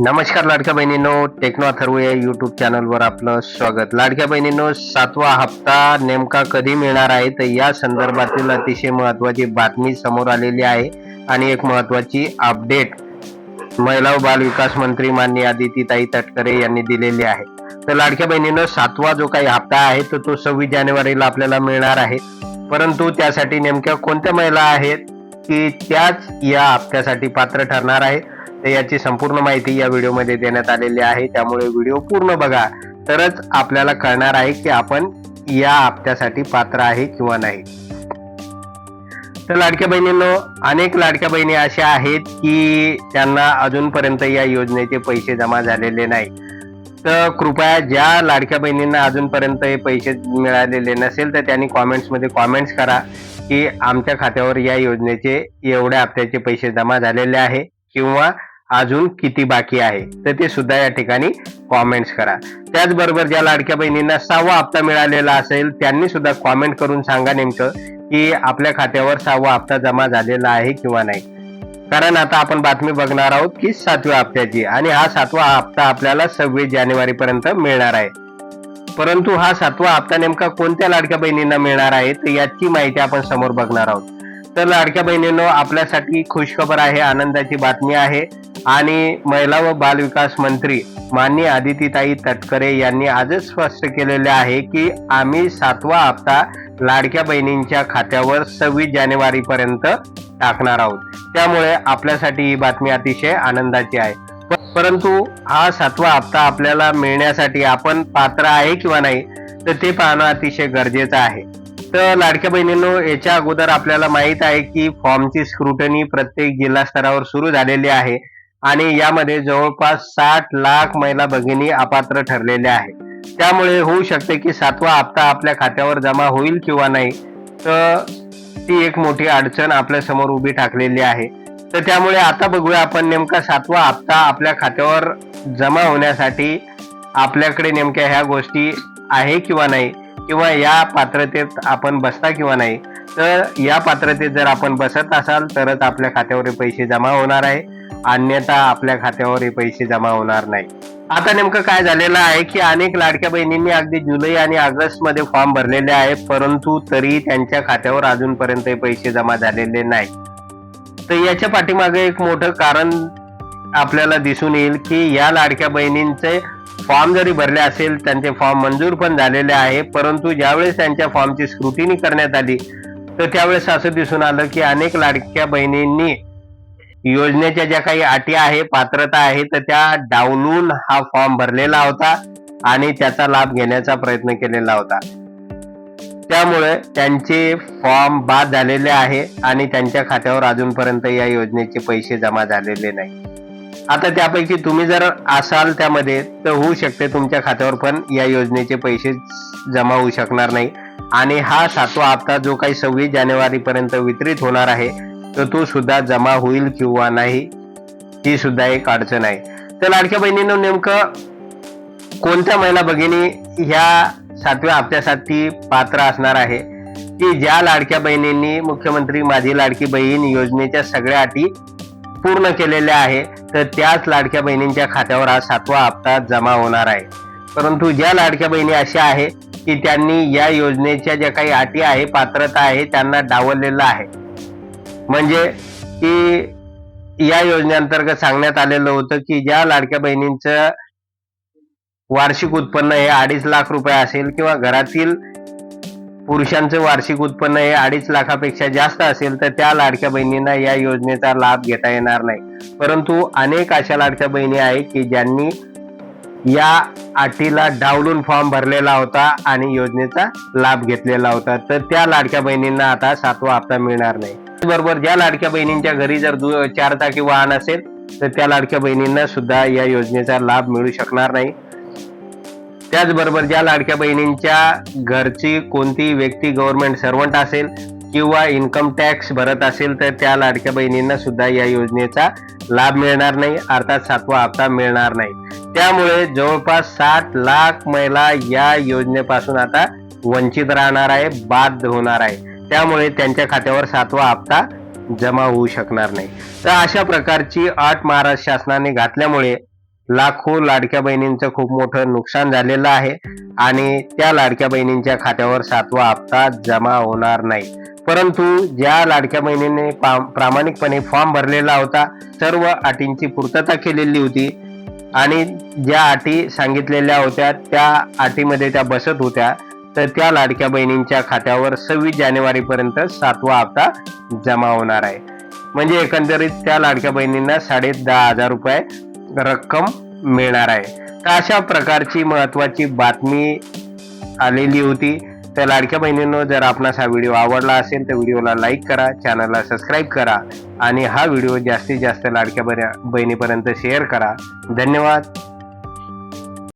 नमस्कार लाडक्या बहिणींनो टेक्नो अथर्व या युट्यूब चॅनलवर आपलं स्वागत. लाडक्या बहिणींनो सातवा हप्ता नेमका कधी मिळणार आहे? तर या संदर्भातील अतिशय महत्वाची बातमी समोर आलेली आहे. आणि एक महत्वाची अपडेट महिला व बाल विकास मंत्री माननीय आदितीताई तटकरे यांनी दिलेली आहे. तर लाडक्या बहिणीनं सातवा जो काही हप्ता आहे तर तो सव्वीस जानेवारीला आपल्याला मिळणार आहे. परंतु त्यासाठी नेमक्या कोणत्या महिला आहेत की त्याच या हप्त्यासाठी पात्र ठरणार आहे? तर याची संपूर्ण माहिती या व्हिडिओमध्ये देण्यात आलेली आहे. त्यामुळे व्हिडिओ पूर्ण बघा. तरच आपल्याला कळणार आहे की आपण या हप्त्यासाठी पात्र आहे किंवा नाही. तर लाडक्या बहिणींनो अनेक लाडक्या बहिणी अशा आहेत की त्यांना अजूनपर्यंत या योजनेचे पैसे जमा झालेले नाही. तर कृपया ज्या लाडक्या बहिणींना अजूनपर्यंत हे पैसे मिळालेले नसेल तर त्यांनी कॉमेंट्समध्ये कॉमेंट्स करा की आमच्या खात्यावर या योजनेचे एवढ्या हप्त्याचे पैसे जमा झालेले आहे किंवा अजून किती बाकी आहे तर ते सुद्धा या ठिकाणी कॉमेंट्स करा. त्याचबरोबर ज्या लाडक्या बहिणींना सहावा हप्ता मिळालेला असेल त्यांनी सुद्धा कॉमेंट करून सांगा नेमकं की आपल्या खात्यावर सहावा हप्ता जमा झालेला आहे किंवा नाही. कारण आता आपण बातमी बघणार आहोत की सातव्या हप्त्याची आणि हा सातवा हप्ता आपल्याला सव्वीस जानेवारी पर्यंत मिळणार आहे. परंतु हा सातवा हप्ता नेमका कोणत्या लाडक्या बहिणींना मिळणार आहे तर याची माहिती आपण समोर बघणार आहोत. तर लाडक्या बहिणींनो आपल्यासाठी खुशखबर आहे आनंदाची बातमी आहे. आणि महिला व बालविकास मंत्री माननीय आदितीताई तटकरे यांनी आजच स्पष्ट केलेले आहे की आम्ही सातवा हप्ता लाडक्या बहिणींच्या खात्यावर सव्वीस जानेवारी पर्यंत टाकणार आहोत. त्यामुळे आपल्यासाठी ही बातमी अतिशय आनंदाची आहे. परंतु हा सातवा हप्ता आपल्याला मिळण्यासाठी आपण पात्र आहे किंवा नाही तर ते पाहणं अतिशय गरजेचं आहे. तर लाडक्या बहिणींनो याच्या अगोदर आपल्याला माहीत आहे की फॉर्मची स्क्रुटनी प्रत्येक जिल्हा स्तरावर सुरू झालेली आहे आणि यामध्ये जवळपास साठ लाख महिला भगिनी अपात्र ठरलेल्या आहेत. त्यामुळे होऊ शकते की सातवा हप्ता आपल्या खात्यावर जमा होईल किंवा नाही तर ती एक मोठी अडचण आपल्यासमोर उभी ठाकलेली आहे. तर त्यामुळे आता बघूया आपण नेमका सातवा हप्ता आपल्या खात्यावर जमा होण्यासाठी आपल्याकडे नेमक्या ह्या गोष्टी आहे किंवा नाही. किंवा या पात्रतेत आपण बसता किंवा नाही तर या पात्रतेत जर आपण बसत असाल तरच आपल्या खात्यावर पैसे जमा होणार आहे. अन्यथा आपल्या खात्यावर हे पैसे जमा होणार नाही. आता नेमकं काय झालेलं आहे की अनेक लाडक्या बहिणींनी अगदी जुलै आणि ऑगस्टमध्ये फॉर्म भरलेले आहे परंतु तरी त्यांच्या खात्यावर अजूनपर्यंत पैसे जमा झालेले नाही. तर याच्या पाठीमागे एक मोठं कारण आपल्याला दिसून येईल की या लाडक्या बहिणींचे फॉर्म जरी भरले असेल त्यांचे फॉर्म मंजूर पण झालेले आहे. परंतु ज्यावेळेस त्यांच्या फॉर्मची स्क्रुटिनी करण्यात आली तर त्यावेळेस असं दिसून आलं की अनेक लाडक्या बहिणींनी योजनेच्या ज्या काही अटी आहे पात्रता आहे तर त्या डावलून हा फॉर्म भरलेला होता आणि त्याचा लाभ घेण्याचा प्रयत्न केलेला होता. त्यामुळे त्यांचे फॉर्म बाद झालेले आहे आणि त्यांच्या खात्यावर अजूनपर्यंत या योजनेचे पैसे जमा झालेले नाही. आता त्यापैकी तुम्ही जर असाल त्यामध्ये तर होऊ शकते तुमच्या खात्यावर पण या योजनेचे पैसे जमा होऊ शकणार नाही. आणि हा सातवा हप्ता जो काही सव्वीस जानेवारी पर्यंत वितरित होणार आहे तर तो सुद्धा जमा होईल किंवा नाही ही सुद्धा एक अडचण आहे. तर लाडक्या बहिणीनं नेमकं कोणत्या महिला भगिनी ह्या सातव्या हप्त्यासाठी पात्र असणार आहे? की ज्या लाडक्या बहिणींनी मुख्यमंत्री माझी लाडकी बहीण योजनेच्या सगळ्या अटी पूर्ण केलेल्या आहे तर त्याच लाडक्या बहिणींच्या खात्यावर हा सातवा हप्ता जमा होणार आहे. परंतु ज्या लाडक्या बहिणी अशा आहे की त्यांनी या योजनेच्या ज्या काही अटी आहे पात्रता आहे त्यांना डावललेलं आहे. म्हणजे की या योजनेअंतर्गत सांगण्यात आलेलं होतं की ज्या लाडक्या बहिणींचं वार्षिक उत्पन्न हे अडीच लाख रुपये असेल किंवा घरातील पुरुषांचं वार्षिक उत्पन्न हे अडीच लाखापेक्षा जास्त असेल तर त्या लाडक्या बहिणींना या योजनेचा लाभ घेता येणार नाही. परंतु अनेक अशा लाडक्या बहिणी आहेत की ज्यांनी या अटीला डावलून फॉर्म भरलेला होता आणि योजनेचा लाभ घेतलेला होता. तर त्या लाडक्या बहिणींना आता सातवा हप्ता मिळणार नाही. बरोबर ज्या लाडक्या बहिणींच्या घरी जर दु- चार चाकी वाहन असेल तर त्या लाडक्या बहिणींना सुद्धा या योजनेचा लाभ मिळू शकणार नाही. त्याचबरोबर ज्या लाडक्या बहिणींच्या घरची कोणती व्यक्ती गव्हर्नमेंट सर्वंट असेल किंवा इन्कम टॅक्स भरत असेल तर त्या लाडक्या बहिणींना सुद्धा या योजनेचा लाभ मिळणार नाही. अर्थात सातवा हप्ता मिळणार नाही. त्यामुळे जवळपास सात लाख महिला या योजनेपासून आता वंचित राहणार आहे बाद होणार आहे. त्यामुळे त्यांच्या खात्यावर सातवा हप्ता जमा होऊ शकणार नाही. तर अशा प्रकारची अट महाराष्ट्र शासनाने घातल्यामुळे लाखो लाडक्या बहिणींचं खूप मोठं नुकसान झालेलं आहे आणि त्या लाडक्या बहिणींच्या खात्यावर सातवा हप्ता जमा होणार नाही. परंतु ज्या लाडक्या बहिणीने प्रामाणिकपणे फॉर्म भरलेला होता सर्व अटींची पूर्तता केलेली होती आणि ज्या अटी सांगितलेल्या होत्या त्या अटीमध्ये त्या बसत होत्या तर त्या लाडक्या बहिणींच्या खात्यावर सव्वीस जानेवारीपर्यंत सातवा हप्ता जमा होणार आहे. म्हणजे एकंदरीत त्या लाडक्या बहिणींना साडे दहा हजार रुपये रक्कम मिळणार आहे. तर अशा प्रकारची महत्वाची बातमी आलेली होती. तर लाडक्या बहिणींनो जर आपणास हा व्हिडिओ आवडला असेल तर व्हिडिओला लाईक करा चॅनलला सबस्क्राईब करा आणि हा व्हिडिओ जास्तीत जास्त लाडक्या बऱ्या बहिणीपर्यंत शेअर करा. धन्यवाद.